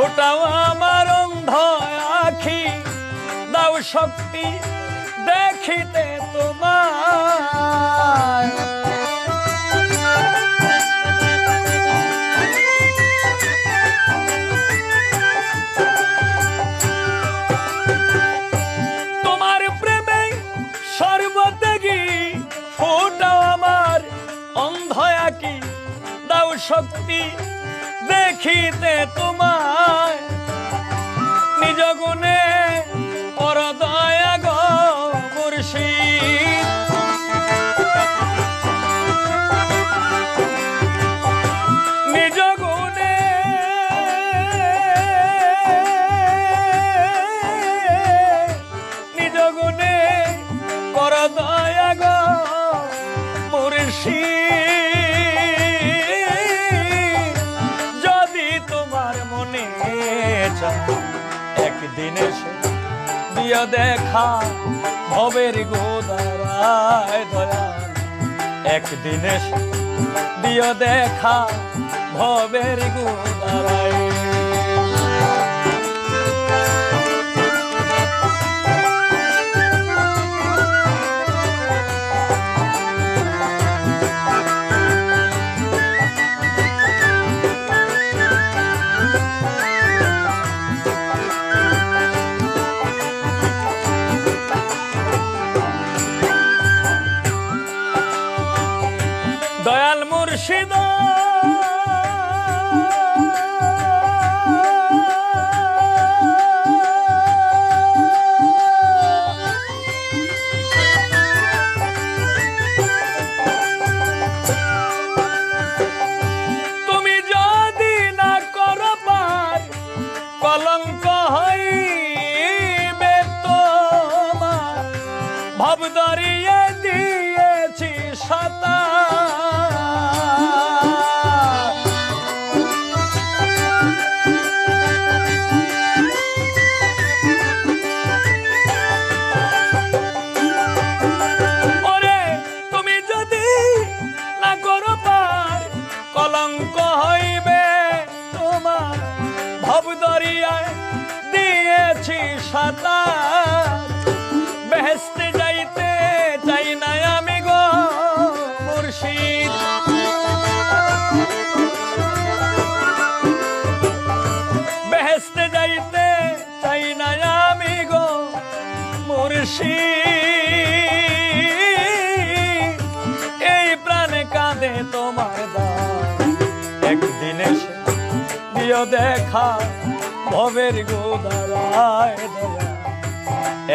ফোটাও আমার অন্ধ আখি। দাও শক্তি দেখিতে তোমার তোমার প্রেমে আমার দাও শক্তি দেখিতে তোমায়। নিজ গুণে পর দয়া গো নিজ গুণে নিজ গুণে চায় একদিন এসে দিয়া দেখা ভবের গোদারায় দয়াল একদিন এসে দিয়া দেখা ভবের গোদারায় দয়াল মুর্শিদ। তুমি যদি না করো পার কলঙ্ক ভাব দরিয়ে দিয়েছি সাতা। দরিয়ায় দিয়েছি সাঁতার বেহেস্তে মুর্শিদ এই প্রাণে কাঁদে তোমার দান একদিন এসে দিও দেখা ভবের গোদারায়